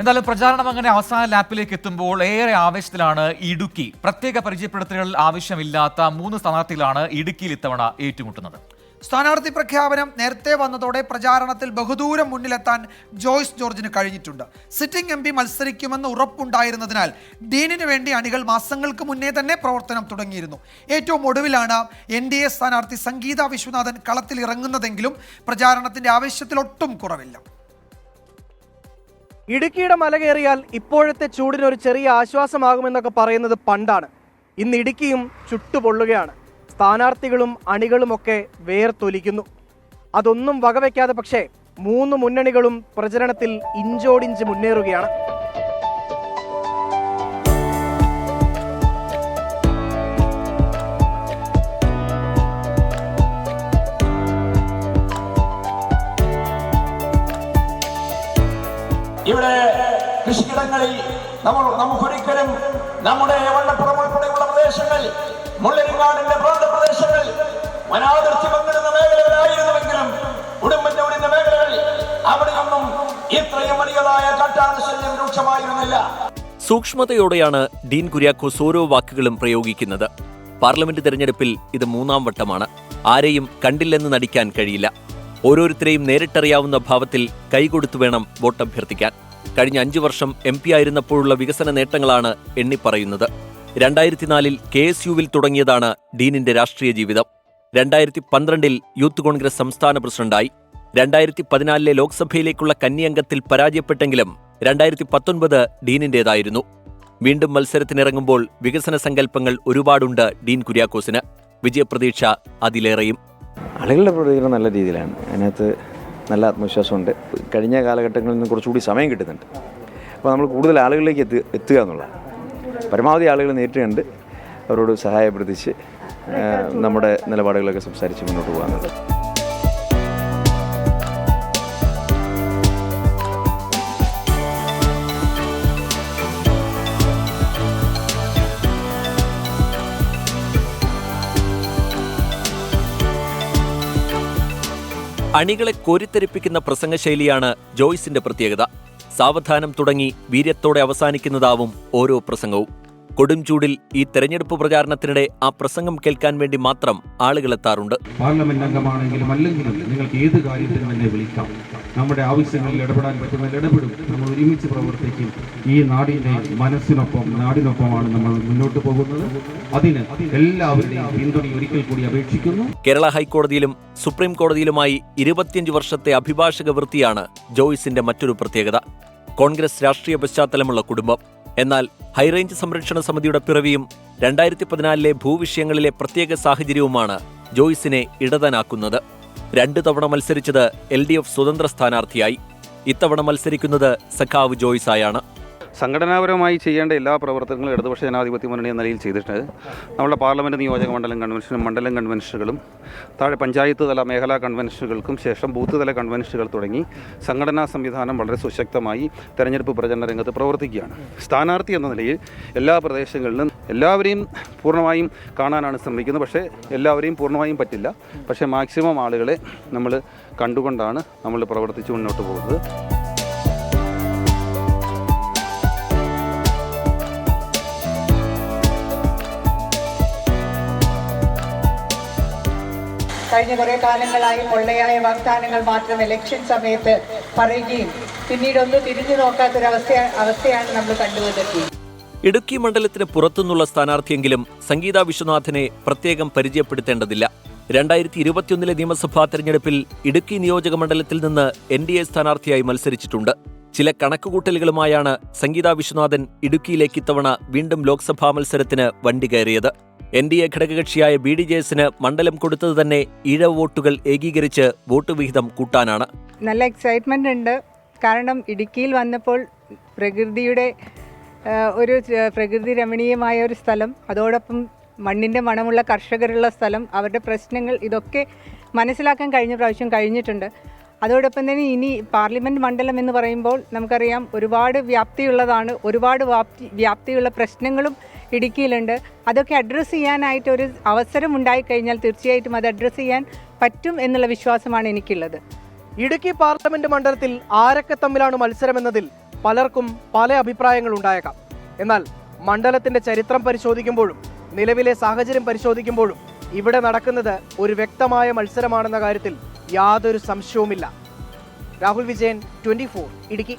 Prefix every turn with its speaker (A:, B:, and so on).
A: എന്തായാലും പ്രചാരണം അങ്ങനെ അവസാന ലാപ്പിലേക്ക് എത്തുമ്പോൾ ഏറെ ആവേശത്തിലാണ് ഇടുക്കി. പ്രത്യേക പരിചയപ്പെടുത്തലുകൾ ആവശ്യമില്ലാത്ത മൂന്ന് സ്ഥാനാർത്ഥികളാണ് ഇടുക്കിയിൽ ഇത്തവണ ഏറ്റുമുട്ടുന്നത്.
B: സ്ഥാനാർത്ഥി പ്രഖ്യാപനം നേരത്തെ വന്നതോടെ പ്രചാരണത്തിൽ ബഹുദൂരം മുന്നിലെത്താൻ ജോയ്സ് ജോർജിന് കഴിഞ്ഞിട്ടുണ്ട്. സിറ്റിംഗ് എം പി മത്സരിക്കുമെന്ന് ഉറപ്പുണ്ടായിരുന്നതിനാൽ ഡീനിന് വേണ്ടി അണികൾ മാസങ്ങൾക്ക് മുന്നേ തന്നെ പ്രവർത്തനം തുടങ്ങിയിരുന്നു. ഏറ്റവും ഒടുവിലാണ് എൻ ഡി എ സ്ഥാനാർത്ഥി സംഗീത വിശ്വനാഥൻ കളത്തിൽ ഇറങ്ങുന്നതെങ്കിലും പ്രചാരണത്തിന്റെ ആവേശത്തിൽ ഒട്ടും കുറവില്ല.
C: ഇടുക്കിയുടെ മല കയറിയാൽ ഇപ്പോഴത്തെ ചൂടിന് ഒരു ചെറിയ ആശ്വാസമാകുമെന്നൊക്കെ പറയുന്നത് പണ്ടാണ്. ഇന്ന് ഇടുക്കിയും ചുട്ടുപൊള്ളുകയാണ്. സ്ഥാനാർത്ഥികളും അണികളുമൊക്കെ വേർത്തൊലിക്കുന്നു. അതൊന്നും വകവയ്ക്കാതെ പക്ഷേ മൂന്ന് മുന്നണികളും പ്രചരണത്തിൽ ഇഞ്ചോടിഞ്ച് മുന്നേറുകയാണ്.
D: കൃഷിയിടങ്ങളിൽ നമ്മൾ നമുക്കൊരിക്കലും നമ്മുടെ വണ്ണപ്പുറം ഉൾപ്പെടെയുള്ള പ്രദേശങ്ങൾ മുള്ളരിങ്ങാടിന്റെ പ്രാന്തപ്രദേശങ്ങൾ വനാതിർത്തി പങ്കിടുന്ന മേഖലകളായിരുന്നുവെങ്കിലും ഉടുമ്പന്നൂരിന്റെ മേഖലകളിൽ അവിടെയൊന്നും ഇത്രയും വലിയതായ കാട്ടാന ശല്യം രൂക്ഷമായിരുന്നില്ല.
E: സൂക്ഷ്മതയോടെയാണ് ഡീൻ കുര്യാക്കോസ് ഓരോ വാക്കുകളും പ്രയോഗിക്കുന്നത്. പാർലമെന്റ് തെരഞ്ഞെടുപ്പിൽ ഇത് മൂന്നാം വട്ടമാണ്. ആരെയും കണ്ടില്ലെന്ന് നടിക്കാൻ കഴിയില്ല. ഓരോരുത്തരെയും നേരിട്ടറിയാവുന്ന ഭാവത്തിൽ കൈകൊടുത്തു വേണം വോട്ടഭ്യർത്ഥിക്കാൻ. കഴിഞ്ഞ അഞ്ചു വർഷം എം പി ആയിരുന്നപ്പോഴുള്ള വികസന നേട്ടങ്ങളാണ് എണ്ണിപ്പറയുന്നത്. രണ്ടായിരത്തിനാലിൽ കെ എസ് യുവിൽ തുടങ്ങിയതാണ് ഡീനിന്റെ രാഷ്ട്രീയ ജീവിതം. രണ്ടായിരത്തി പന്ത്രണ്ടിൽ യൂത്ത് കോൺഗ്രസ് സംസ്ഥാന പ്രസിഡന്റായി. രണ്ടായിരത്തി പതിനാലിലെ ലോക്സഭയിലേക്കുള്ള കന്നിയംഗത്തിൽ പരാജയപ്പെട്ടെങ്കിലും രണ്ടായിരത്തി പത്തൊൻപത് ഡീനിന്റേതായിരുന്നു. വീണ്ടും മത്സരത്തിനിറങ്ങുമ്പോൾ വികസന സങ്കല്പങ്ങൾ ഒരുപാടുണ്ട് ഡീൻ കുര്യാക്കോസിന്. വിജയപ്രതീക്ഷ അതിലേറെയും.
F: ആളുകളുടെ പ്രതികരണം നല്ല രീതിയിലാണ്. അതിനകത്ത് നല്ല ആത്മവിശ്വാസമുണ്ട്. കഴിഞ്ഞ കാലഘട്ടങ്ങളിൽ നിന്ന് കുറച്ചുകൂടി സമയം കിട്ടുന്നുണ്ട്. അപ്പോൾ നമ്മൾ കൂടുതൽ ആളുകളിലേക്ക് എത്തി എത്തുക എന്നുള്ള പരമാവധി ആളുകൾ നേരിട്ട് കണ്ട് അവരോട് സഹായപ്പെടുത്തിച്ച് നമ്മുടെ നിലപാടുകളൊക്കെ സംസാരിച്ച് മുന്നോട്ട് പോകാനുള്ളത്
E: അണികളെ കോരിത്തെരിപ്പിക്കുന്ന പ്രസംഗശൈലിയാണ് ജോയ്സിന്റെ പ്രത്യേകത. സാവധാനം തുടങ്ങി വീര്യത്തോടെ അവസാനിക്കുന്നതാവും ഓരോ പ്രസംഗവും. കൊടും ചൂടിൽ ഈ തെരഞ്ഞെടുപ്പ് പ്രചാരണത്തിനിടെ ആ പ്രസംഗം കേൾക്കാൻ വേണ്ടി മാത്രം ആളുകളെത്താറുണ്ട്
G: പാർലമെന്റ് അംഗമാണെങ്കിലും അല്ലെങ്കിലും നിങ്ങൾക്ക് ഏത് കാര്യത്തിനും എന്നെ വിളിക്കാം. നമ്മുടെ ആവശ്യങ്ങളിൽ ഇടപെടാൻ പറ്റുമെങ്കിൽ ഇടപെടും. നമ്മൾ ഒരുമിച്ച് പ്രവർത്തിക്കും. ഈ നാടിന്റെ മനസ്സിനൊപ്പം നാടിനൊപ്പമാണ് നമ്മൾ മുന്നോട്ട് പോകുന്നത്. അതിന് എല്ലാവരുടെയും പിന്തുണ ഒരിക്കൽ കൂടി അപേക്ഷിക്കുന്നു.
E: കേരള ഹൈക്കോടതിയിലും സുപ്രീം കോടതിയിലുമായി ഇരുപത്തിയഞ്ച് വർഷത്തെ അഭിഭാഷക വൃത്തിയാണ് ജോയ്സിന്റെ മറ്റൊരു പ്രത്യേകത. കോൺഗ്രസ് രാഷ്ട്രീയ പശ്ചാത്തലമുള്ള കുടുംബം. എന്നാൽ ഹൈറേഞ്ച് സംരക്ഷണ സമിതിയുടെ പിറവിയും രണ്ടായിരത്തി പതിനാലിലെ ഭൂവിഷയങ്ങളിലെ പ്രത്യേക സാഹചര്യവുമാണ് ജോയിസിനെ ഇടതനാക്കുന്നത്. രണ്ടു തവണ മത്സരിച്ചത് എൽ ഡി എഫ് സ്വതന്ത്ര സ്ഥാനാർത്ഥിയായി. ഇത്തവണ മത്സരിക്കുന്നത് സഖാവ് ജോയ്സായാണ്.
H: സംഘടനാപരമായി ചെയ്യേണ്ട എല്ലാ പ്രവർത്തനങ്ങളും ഇടതുപക്ഷ ജനാധിപത്യ മുന്നണി എന്ന നിലയിൽ ചെയ്തിട്ടുണ്ട്. നമ്മുടെ പാർലമെന്റ് നിയോജക മണ്ഡലം കൺവെൻഷനും മണ്ഡലം കൺവെൻഷനുകളും താഴെ പഞ്ചായത്ത് തല മേഖലാ കൺവെൻഷനുകൾക്കും ശേഷം ബൂത്ത് തല കൺവെൻഷനുകൾ തുടങ്ങി സംഘടനാ സംവിധാനം വളരെ സുശക്തമായി തെരഞ്ഞെടുപ്പ് പ്രചരണ രംഗത്ത് പ്രവർത്തിക്കുകയാണ്. സ്ഥാനാർത്ഥി എന്ന നിലയിൽ എല്ലാ പ്രദേശങ്ങളിലും എല്ലാവരെയും പൂർണമായും കാണാനാണ് ശ്രമിക്കുന്നത്. പക്ഷേ എല്ലാവരെയും പൂർണമായും പറ്റില്ല. പക്ഷേ മാക്സിമം ആളുകളെ നമ്മൾ കണ്ടുകൊണ്ടാണ് നമ്മൾ പ്രവർത്തിച്ച് മുന്നോട്ട് പോകുന്നത്.
I: കഴിഞ്ഞ കുറെ കാലങ്ങളായി പൊള്ളയായ വാഗ്ദാനങ്ങൾ മാത്രം ഇലക്ഷൻ സമയത്ത് പറയുകയും പിന്നീട് ഒന്ന് തിരിഞ്ഞു നോക്കാത്തൊരവസ്ഥ അവസ്ഥയാണ് നമ്മൾ കണ്ടുവന്നിട്ടുള്ളത്.
E: ഇടുക്കി മണ്ഡലത്തിന് പുറത്തുനിന്നുള്ള സ്ഥാനാർത്ഥിയെങ്കിലും സംഗീത വിശ്വനാഥനെ പ്രത്യേകം പരിചയപ്പെടുത്തേണ്ടതില്ല. രണ്ടായിരത്തി ഇരുപത്തിയൊന്നിലെ നിയമസഭാ തെരഞ്ഞെടുപ്പിൽ ഇടുക്കി നിയോജക മണ്ഡലത്തിൽ നിന്ന് എൻ ഡി എ സ്ഥാനാർത്ഥിയായി മത്സരിച്ചിട്ടുണ്ട്. ചില കണക്കുകൂട്ടലുകളുമായാണ് സംഗീത വിശ്വനാഥൻ ഇടുക്കിയിലേക്ക് ഇത്തവണ വീണ്ടും ലോക്സഭാ മത്സരത്തിന് വണ്ടി കയറിയത്. എൻ ഡി എ ഘടകകക്ഷിയായ ബി ഡി ജെ എസിന് മണ്ഡലം കൊടുത്തത് തന്നെ ഇഴ വോട്ടുകൾ ഏകീകരിച്ച് വോട്ട് വിഹിതം കൂട്ടാനാണ്.
I: നല്ല എക്സൈറ്റ്മെന്റ് ഉണ്ട്. കാരണം ഇടുക്കിയിൽ വന്നപ്പോൾ പ്രകൃതിയുടെ ഒരു പ്രകൃതി രമണീയമായ ഒരു സ്ഥലം അതോടൊപ്പം മണ്ണിന്റെ മണമുള്ള കർഷകരുള്ള സ്ഥലം അവരുടെ പ്രശ്നങ്ങൾ ഇതൊക്കെ മനസ്സിലാക്കാൻ കഴിഞ്ഞ പ്രാവശ്യം കഴിഞ്ഞിട്ടുണ്ട്. അതോടൊപ്പം തന്നെ ഇനി പാർലമെന്റ് മണ്ഡലം എന്ന് പറയുമ്പോൾ നമുക്കറിയാം ഒരുപാട് വ്യാപ്തിയുള്ളതാണ് ഒരുപാട് വ്യാപ്തി വ്യാപ്തിയുള്ള പ്രശ്നങ്ങളും ഇടുക്കിയിലുണ്ട്. അതൊക്കെ അഡ്രസ്സ് ചെയ്യാനായിട്ട് ഒരു അവസരം ഉണ്ടായിക്കഴിഞ്ഞാൽ തീർച്ചയായിട്ടും അത് അഡ്രസ്സ് ചെയ്യാൻ പറ്റും എന്നുള്ള വിശ്വാസമാണ് എനിക്കുള്ളത്.
C: ഇടുക്കി പാർലമെന്റ് മണ്ഡലത്തിൽ ആരൊക്കെ തമ്മിലാണ് മത്സരമെന്നതിൽ പലർക്കും പല അഭിപ്രായങ്ങൾ ഉണ്ടായേക്കാം. എന്നാൽ മണ്ഡലത്തിന്റെ ചരിത്രം പരിശോധിക്കുമ്പോഴും നിലവിലെ സാഹചര്യം പരിശോധിക്കുമ്പോഴും ഇവിടെ നടക്കുന്നത് ഒരു വ്യക്തമായ മത്സരമാണെന്ന കാര്യത്തിൽ യാതൊരു സംശയവുമില്ല. രാഹുൽ വിജയൻ ട്വന്റി ഇടുക്കി.